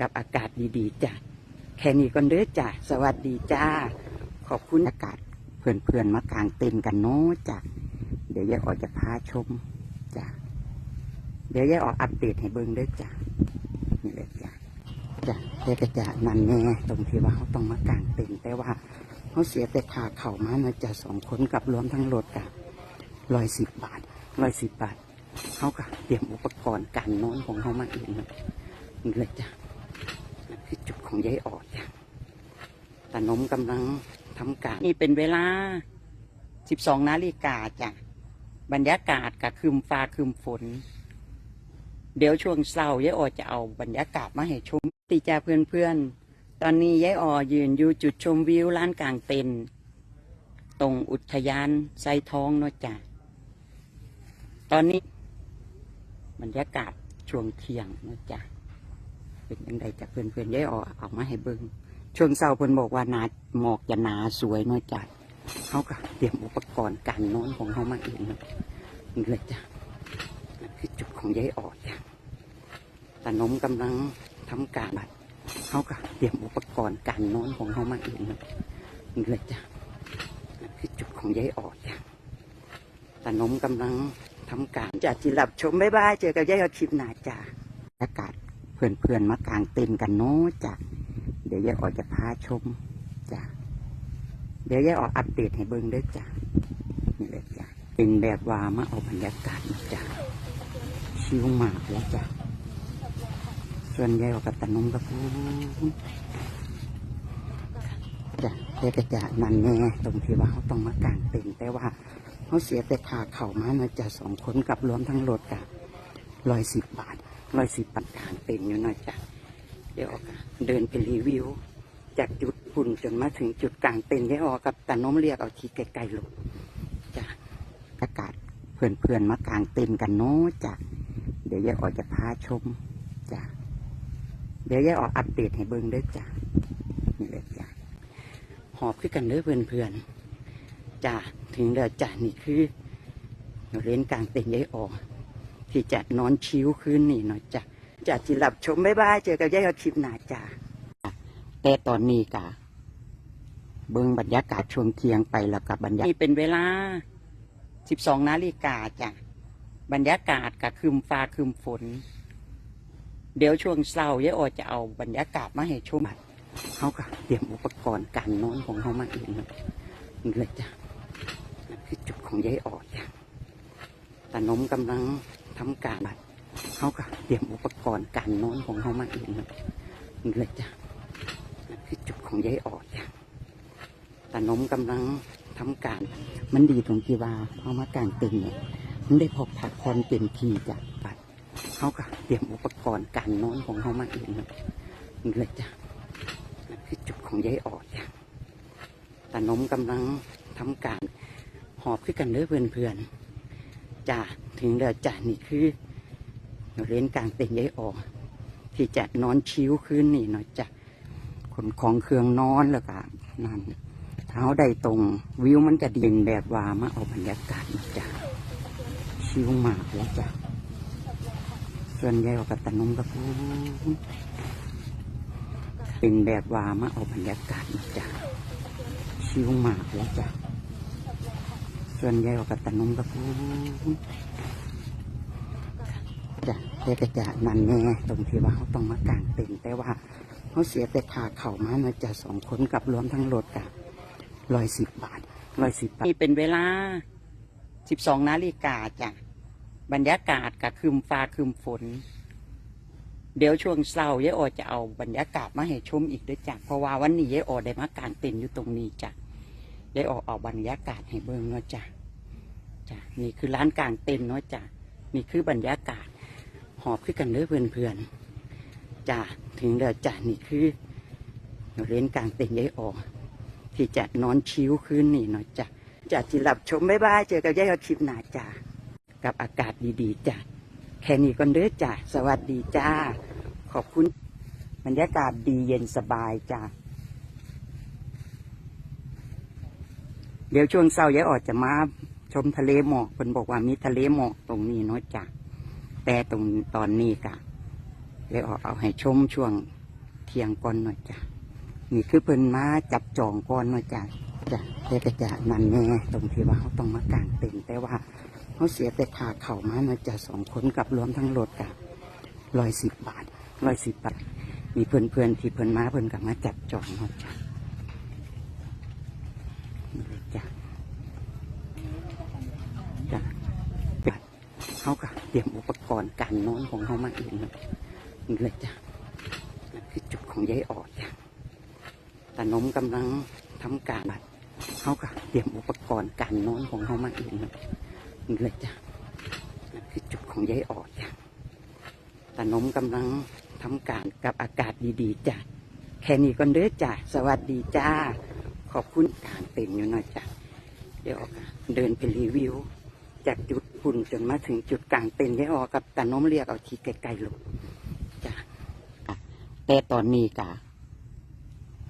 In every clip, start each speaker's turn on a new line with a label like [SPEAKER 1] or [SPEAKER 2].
[SPEAKER 1] กับอากาศดีๆจ้ะแค่นี้ก่อนเด้อจ้ะสวัสดีจ้า ขอบคุณอากาศเพื่อนๆมากางเต็นท์กันเนาะจ้ะเดี๋ยวยายออกจะพาชมจ้ะเดี๋ยวยายออกอัปเดตให้เบิ่งเด้อจ้ะนี่เลยจ้ะจ้ะแต่ก็จะนั่นแน่ตรงที่ว่าเขาต้องมากางเต็นท์แต่ว่าเขาเสียแต่ค่าเข่ามาเนะจ้ะสองคนกับรวมทั้งรถกับร้อยสิบบาทร้อยสิบบาทเขาก็เตรียมอุปกรณ์การนอนของเขามาเองเนาะนี่เลยจ้ะ ของยายออดจ้ะตานมกำลังทำการนี่เป็นเวลา 12 นาฬิกาจ้ะ บรรยากาศกับคืมฟ้าคืมฝน เดี๋ยวช่วงเช้ายายออจะเอาบรรยากาศมาให้ชมตีจ้าเพื่อนๆ ตอนนี้ยายออยืนอยู่จุดชมวิวลานกลางเต็นท์ตรงอุทยานไซท้องเนาะจ้ะ ตอนนี้บรรยากาศช่วงเที่ยงนาะจ้ะ เป็นยังไงจากเพื่อนๆยายออเอามาให้เบิ่งช่วงเช้าเพิ่อนบอกว่านาหมอกจะหนาสวยน้อยจัดเขาก็เตรียมอุปกรณ์การนอนของเขามาเองเนะนี่เลยจ้ะนั่นคือจุดของยายออดจ้ะตานมกำลังทำการบัดเขาก็เตรียมอุปกรณ์การนอนของเขามาเองเนะนี่เลยจ้ะนั่นคือจุดของยายออดจ้ะตานมกำลังทำการจะจิหลับชมบ๊ายบายเจอกับยายออคลิปหน้าจ้ะอากาศ เพื่อนๆมากางเต็นกันเนาะจ้ะเดี๋ยวยายออกจะพาชมจ้ะเดี๋ยวยายออกอัปเดตให้เบิ่งด้วยจ้ะนี่เลยจ้ะเป็นแบบว่ามาเอาบรรยากาศจ้ะชิวมากแล้วจ้ะส่วนยายออกกับตานุ่มกับพูจ้ะแต่ก็จะนั่นแน่ตรงที่ว่าเขาต้องมากางเต็นแต่ว่าเขาเสียแต่ค่าเข่ามานะจ้ะสองคนกับรวมทั้งรถกับร้อยสิบบาท ร้อยสิบบาทกางเต็นอยู่หน่อยจ้ะเดี๋ยวออกเดินไปรีวิว จากจุดปุ่นจนมาถึงจุดกลางเต็นท์ยายออกกับตาน้มเรียกเอาทีไกลๆลงจ้ะอากาศเพื่อนๆมากลางเต็นท์กันเนาะจ้ะเดี๋ยวยายออกจะพาชมจ้ะเดี๋ยวยายออกอัปเดตให้เบิ่งเด้อจ้ะนี่เลยจ้ะหอบขึ้นกันเด้อเพื่อนๆจ้ะถึงเด้อจ้ะนี่คือเล่นกลางเต็นท์ยายออก ที่จะนอนชิวคืนนี่เนาะจ้ะจะจิหลับชมบ๊ายบายเจอกับยายเอาคลิปหน้าจ้าแต่ตอนนี้กะ เบิ่งบรรยากาศช่วงเที่ยงไปแล้วกับบรรยากาศนี่เป็นเวลา12นาฬิกาจ้ะบรรยากาศกับคืมฟ้าคืมฝน เดี๋ยวช่วงเช้ายายออจะเอาบรรยากาศมาให้ชมเขาก็เตรียมอุปกรณ์การนอนของเขามาเองเนาะนี่เลยจ้ะนั่นคือจุดของยายออจ้ะตานมกำลัง ทำการบัดเขาก็เตรียมอุปกรณ์การนอนของเขามาเองเนะนี่เลยจ้ะนั่คือจุดของยายออดจ้ะตานมกำลังทำการ มันดีตรงที่ว่าพอมากางเต็นท์เนี่ยมันได้พบผักพรเต็มทีจ้ะปัดเขาก็เตรียมอุปกรณ์การนอนของเขามาเองเนะนี่เลยจ้ะนั่คือจุดของยายออดจ้ะตานมกำลังทำการ หอบขึ้นกันเด้อเพื่อนๆ จ้ะถึงเด้อจ้ะนี่คือเล่นกลางเต็นยายออก ที่จะนอนชิวคืนนี่เนาะจ้ะขนของเครื่องนอนแล้วก็นั่นเท้าได้ตรงวิวมันจะดิ่งแบบว่ามาเอาบรรยากาศนะจ้ะชิวมากแล้วจ้ะส่วนยายออกกับตานุ่มกับพูเป็นแบบว่ามาเอาบรรยากาศนะจ้ะชิวมากแล้วจ้ะ ส่วนยายออกกับตานุ่มกับพูจ้ะแต่ก็จะนั่นแน่ตรงที่ว่าเขาต้องมากางเต็นแต่ว่าเขาเสียแต่ค่าเข่ามาเนาะจะสองคนกับรวมทั้งรถกับร้อยสิบบาทร้อยสิบบาทนี่เป็นเวลาสิบสองนาฬิกาจ้ะบรรยากาศกับคืมฟ้าคืมฝน เดี๋ยวช่วงเช้ายายออจะเอาบรรยากาศมาให้ชมอีกด้วยจ้ะเพราะว่าวันนี้ยายออได้มากางเต็นอยู่ตรงนี้จ้ะ ยายออเอาบรรยากาศให้เบิ่งเนาะจ้ะจ้ะนี่คือร้านกลางเต็นเนาะจ้ะนี่คือบรรยากาศ หอบขึ้นกันเด้อเพื่อนๆจ้าถึงเด้อจ้านี่คือเล่นกลางเต็นยายออก ที่จะนอนชิวคืนนี่เนาะจ้ะจะจิหลับชมบ๊ายบายเจอกับยายเอาคลิปหน้าจ้ากับอากาศดีๆจ้ะแค่นี้ก่อนเด้อจ้าสวัสดีจ้าขอบคุณบรรยากาศดีเย็นสบายจ้า เดี๋ยวช่วงเช้ายายออดจะมาชมทะเลหมอกเพิ่นบอกว่ามีทะเลหมอกตรงนี้เนาะจ้ะแต่ตรงตอนนี้กะเลยออกเอาให้ชมช่วงเที่ยงก่อนหน่อยจ้ะนี่คือเพิ่นมาจับจองก่อนหน่อยจ้ะจ้ะแต่ก็จะนั่นแน่ตรงที่ว่าเขาต้องมากางเต็นแต่ว่าเขาเสียแต่ค่าเข่ามาหน่อยจ้ะสองคนกับรวมทั้งรถกะร้อยสิบบาทร้อยสิบบาทมีเพื่อนๆที่เพื่อนมาเพื่อนกับมาจับจองหน่อยจ้ะนี่เลยจ้ะจ้ะเขาก็เต รียมอุปการนอนของเขามาเองนี่เลยจ้ะนั่นคือจุดของยายออดจ้ะตานมกำลังทำการบัดเขาก็เตรียมอุปกรณ์การนอนของเขามาเองนี่เลยจ้ะนั่นคือจุดของยายออดจ้ะตานมกำลังทำการกับอากาศดีๆจ้ะแค่นี้ก็เด้อจ้ะสวัสดีจ้า ขอบคุณการเต็มอยู่หน่อยจ้ะเดี๋ยวเดินไปรีวิวจากจุดุ่นจนมาถึงจุดกลางเต็นท์ยายออกับตานมเรียกเอาทีไกลๆลงจ้ะแต่ตอนนี้กะ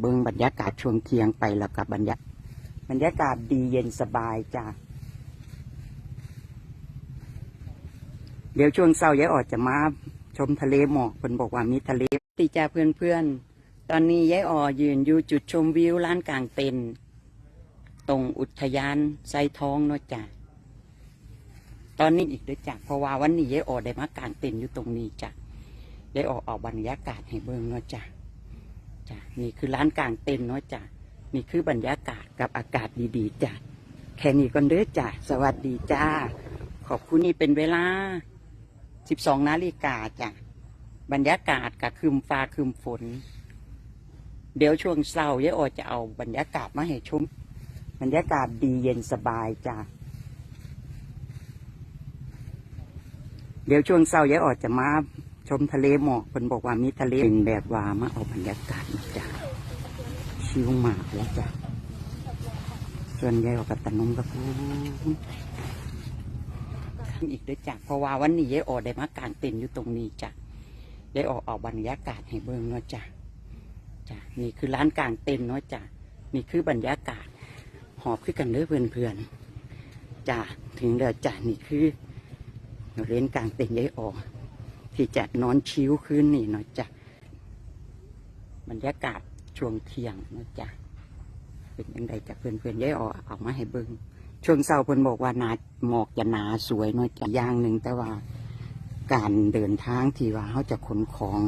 [SPEAKER 1] เบิ่งบรรยากาศช่วงเที่ยงไปแล้วกับบรรยากบรรยากาศดีเย็นสบายจ้ะเดี๋ยวช่วงเช้ายายออดจะมาชมทะเลหมอกเพิ่นบอกว่ามีทะเลตีจ้าเพื่อนๆ ตอนนี้ยายออยืนอยู่จุดชมวิวร้านกลางเต็นท์ตรงอุทยานไซทองเนาะจ้ะ ตอนนี้อีกด้วยจ้ะเพราะว่าวันนี้ยายออได้มากางเต็นท์อยู่ตรงนี้จ้ะได้ออกออกบรรยากาศให้เบิ่งเนาะจ้ะจ้ะนี่คือร้านกางเต็นท์เนาะจ้ะนี่คือบรรยากาศกับอากาศดีๆจ้ะแค่นี้ก่อนเด้อจ้ะสวัสดีจ้า ขอบคุณนี่เป็นเวลา 12นาฬิกาจ้ะบรรยากาศกับคืมฟ้าคืมฝน เดี๋ยวช่วงเช้ายายออจะเอาบรรยากาศมาให้ชมบรรยากาศดีเย็นสบายจ้ะ เดี๋ยวช่วงเช้า ยายออจะมาชมทะเลหมอกเพิ่นบอกว่ามีทะเลเป็นแบบว่ามาเอาบรรยากาศมาจ้ะชิวมากเลยจ้ะส่วนใหญ่ออกกับตะนมกับพูอีกด้วยจ้ะเพราะว่าวันนี้ยายออกได้มากางเต็นท์อยู่ตรงนี้จ้ะยายออกออกบรรยากาศให้เบิ่งเนาะจ้ะจ้ะนี่คือร้านกางเต็นท์เนาะจ้ะนี่คือบรรยากาศหอบขึ้นกันเด้อเพื่อนๆจ้ะถึงเด้อจ้ะนี่คือ เล่นกลางเต็นท์ยายออก ที่จะนอนชิวคืนนี่เนาะจ้ะบรรยากาศช่วงเที่ยงเนาะจ้ะเป็นยังไงจากเพื่อนเพื่อนๆย้ายออกเอามาให้เบิงช่วงเช้าเพื่อนบอกว่านาหมอกจะหนาสวยเนาะจ้ะอย่างหนึ่งแต่ว่าการเดินทางที่ว่าเขาจะขนของ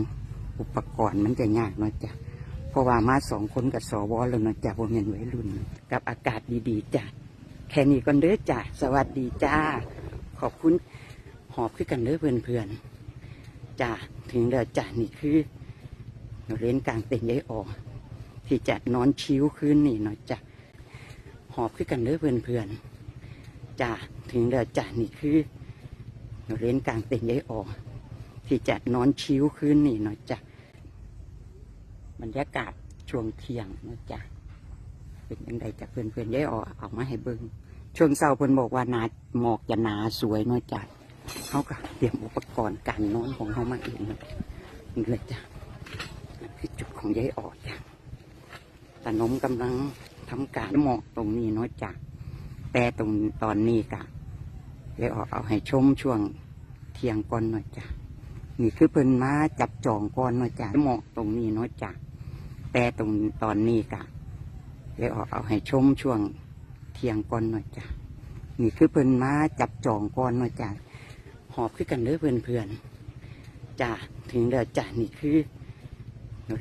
[SPEAKER 1] อุปกรณ์มันจะยากเนาะจ้ะเพราะว่ามาสองคนกับสวแล้วเนาะจ้ะผมเห็นไว้รุ่น กับอากาศดีๆจ้ะแค่นี้ก่อนเด้อจ้ะสวัสดีจ้า ขอบคุณ หอบขึ้นกันเด้อเพื่อนๆจ้าถึงเด้อจ้านี่คือเล่นกลางเต็นท์ยายออก ที่จะนอนชิวคืนนี่เนาะจ้ะหอบขึ้นกันเด้อเพื่อนเพื่อนจ้าถึงเด้อจ้านี่คือเล่นกลางเต็นท์ยายออก ที่จะนอนชิวคืนนี่เนาะจ้ะบรรยากาศช่วงเที่ยงเนาะจ้ะเป็นยังไงจากเพื่อนเพื่อนยายออเอามาให้เบิ่งช่วงเช้าเพิ่นบอกว่านาหมอกจะหนาสวยเนาะจ้ะ เขาก็เตรียมอุปกรณ์การนอนของเขามาเองนะนี่เลยจ้ะคือจุดของยายออดจ้ะตานมกำลังทำการหมอกตรงนี้เนาะจ้ะแต่ตรงตอนนี้กะยายออดเอาให้ชมช่วงเที่ยงก่อนหน่อยจ้ะนี่คือเพิ่นมาจับจองก่อนหน่อยจ้ะหมอกตรงนี้เนาะจ้ะแต่ตรงตอนนี้กะยายออดเอาให้ชมช่วงเที่ยงก่อนหน่อยจ้ะนี่คือเพิ่นมาจับจองก่อนหน่อยจ้ะ หอบขึ้นกันเด้อเพื่อนเพื่อนๆจ้าถึงเด้อจ้านี่คือ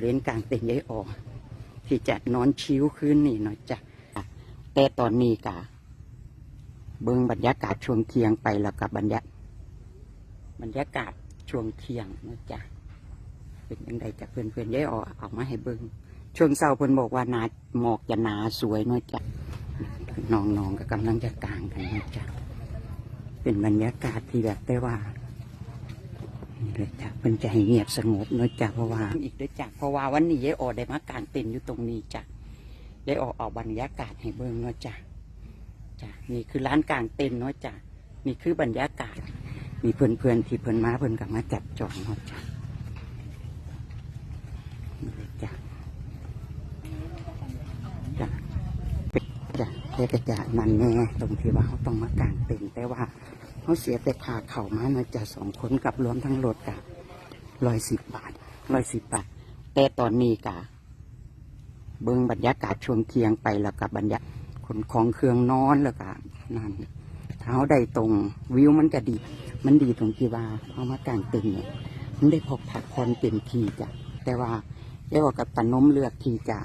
[SPEAKER 1] เล่นกลางเต็นท์ยายออก ที่จะนอนชิวคืนนี่เนาะจ้ะแต่ตอนนี้กะ เบิ่งบรรยากาศช่วงเที่ยงไปแล้วกับบรรยากบรรยากาศช่วงเที่ยงเนาะจ้ะเป็นยังไงจากเพื่อนเพื่อนๆยายออเอามาให้เบิ่งช่วงเช้าเพิ่นบอกว่านาหมอกจะหนาสวยเนาะจ้ะน้องๆก็กำลังจะกลางกันนะจ้ะ เป็นบรรยากาศที่แบบได้ว่านี่เลยจ้ะเป็นใจเงียบสงบเนอะจ้ะเพราะว่าอีกด้วยจ้ะเพราะว่าวันนี้ยายออได้มากางเต็นท์อยู่ตรงนี้จ้ะยายออออกบรรยากาศให้เบิ่งเนอะจ้ะจ้ะนี่คือร้านกลางเต็นท์เนอะจ้ะนี่คือบรรยากาศมีเพื่อนๆที่เพื่อนมาเพื่อนกับมาจับจองเนอะจ้ะนี่เลยจ้ะจ้ะ จ้ะ แต่ก็จะนั่นแน่ตรงที่ว่าเขาต้องมากางเต็นแต่ว่าเขาเสียแต่ค่าเข่ามานะจะสองคนกับรวมทั้งรถกะร้อยสิบบาทร้อยสิบบาท แต่ตอนนี้กะ เบิ่งบรรยากาศช่วงเที่ยงไปแล้วกับบรรยากาศขนของเครื่องนอนแล้วก็นั่นเท้าได้ตรงวิวมันก็ดี มันดีตรงที่ว่าเอามากางเต็นเนี่ยมันได้พกผักผ่อนเต็มทีจ้ะแต่ว่าเรียกว่ากับตานมเลือกที่จะ